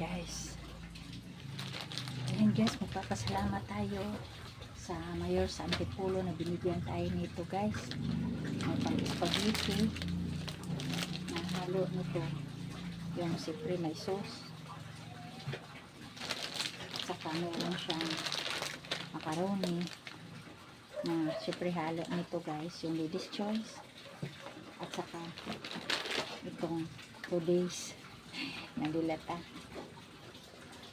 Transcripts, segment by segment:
guys. Ayan guys, magpapasalamat tayo sa mayor sa Antipulo na binigyan tayo nito guys. May pang spaghetti na halo nito. Yung siyempre may sauce. Saka meron siyang macaroni na siyempre halo nito guys. Yung ladies choice. At saka itong 2 days na dilata.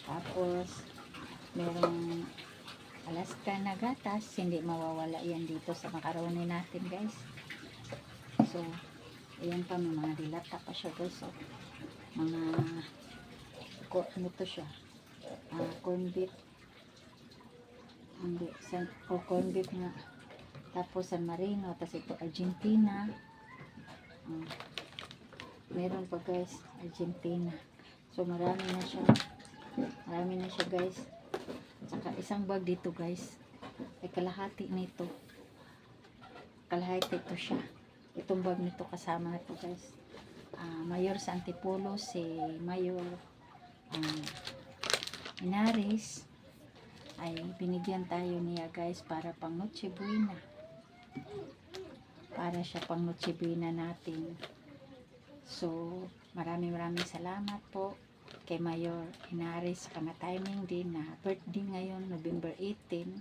Tapos, merong Alaska na gatas. Hindi mawawala yan dito sa macaroni natin, guys. So, ayan pa, may mga dilata pa siya, guys. So, mga, ko, ano to siya? Ah, corn beef. Hindi, san, o corn beef nga. Tapos San Marino, tapos ito Argentina. Ah, meron pa guys, Argentina. So marami na siya. Marami na siya guys. Saka isang bag dito guys. Ay kalahati nito. Kalahati ito siya. Itong bag nito kasama na to guys. Ah, Mayor sa Antipolo, si Mayor ah, Inaris ay binigyan tayo niya guys para pang Noche Buena. Para siya pang Noche Buena natin. So, maraming maraming salamat po kay Mayor Inaris sa mga timing din na birthday ngayon, November 18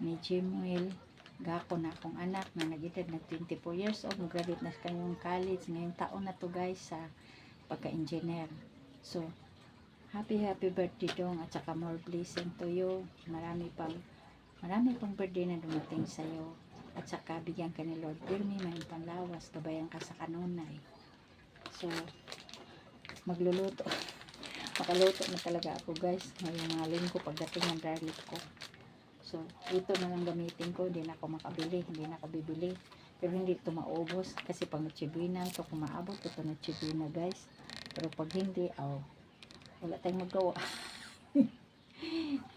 ni Jimuel Gako na akong anak na nag-edad na 24 years old, mag-graduate na kanyang college ngayong taon na to guys sa pagka-engineer. So, happy happy birthday dong at saka more blessing to you. Marami pang marami pang birthday na dumating sa iyo. At saka bigyan ka ni Lord Birmi may panlawas, gabayan ka sa kanunay. So, magluluto. Makaluto na talaga ako guys. Ngayong mga linggo pagdating ng garlic ko. So, ito na lang gamitin ko. Hindi na ako makabili. Hindi na ako bibili. Pero hindi ito maubos. Kasi pang chibina. So, kung maabot ito na chibina guys. Pero pag hindi, oh, wala tayong magawa.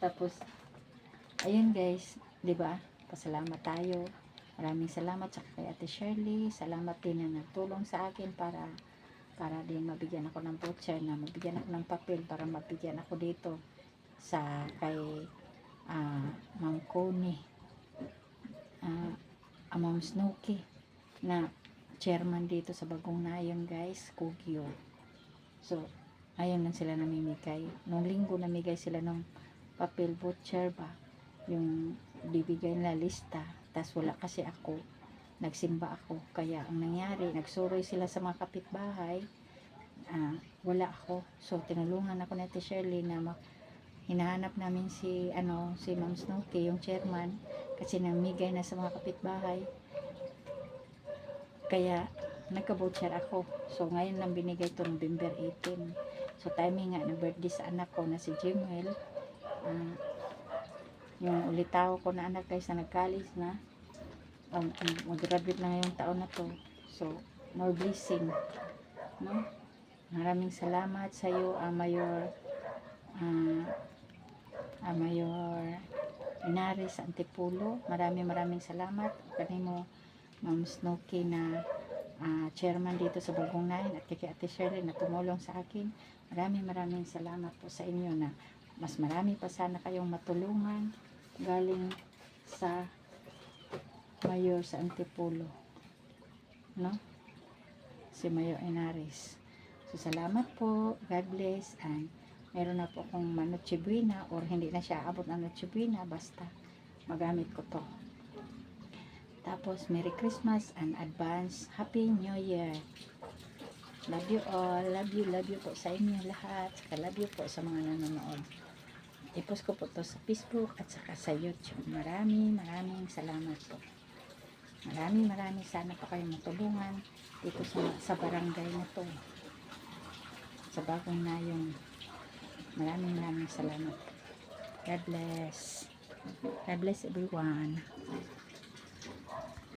Tapos, ayun guys. 'di ba Pasalamat tayo. Maraming salamat sa kay Ate Shirley. Salamat din na nagtulong sa akin para para din mabigyan ako ng voucher na mabigyan ako ng papel para mabigyan ako dito sa kay ah Ma'am Connie ah ah, Ma'am Snooki na chairman dito sa Bagong Nayon guys, Kugyo. So, ayun lang sila namimigay. Nung linggo namigay sila ng papel voucher ba, yung bibigay nila lista. tas wala kasi ako nagsimba ako. Kaya ang nangyari, nagsuroy sila sa mga kapitbahay. Ah, wala ako. So tinulungan ako ni Ate Shirley na hinahanap namin si ano si Ma'am Snooki, yung chairman kasi namigay na sa mga kapitbahay. Kaya nagka-voucher ako. So ngayon lang binigay to November 18. So timing nga na birthday sa anak ko na si Jimuel. Ah, yung ulitaw ko na anak guys na nag-college na um, mag-graduate na ngayong taon na to. So, more blessing. No? Maraming salamat sa iyo, uh, Mayor uh, uh, Mayor Inares Antipulo. Maraming maraming salamat. Kanimo, Ma'am Snooki na uh, chairman dito sa Bagong Nine at kay Ate Shirley na tumulong sa akin. Maraming maraming salamat po sa inyo na mas marami pa sana kayong matulungan galing sa mayor sa Antipolo. No? Si Mayor Enares. So, salamat po. God bless. And meron na po akong manochibuina or hindi na siya abot ng nochibuina. Basta magamit ko to. Tapos, Merry Christmas and advance Happy New Year. Love you all. Love you, love you po sa inyo lahat. Saka love you po sa mga nanonood. I-post ko po to sa Facebook at saka sa YouTube. Maraming maraming salamat po. Maraming maraming sana pa kayong matulungan dito sa, sa barangay na to. Sa bagong na yung maraming maraming salamat. God bless. God bless everyone.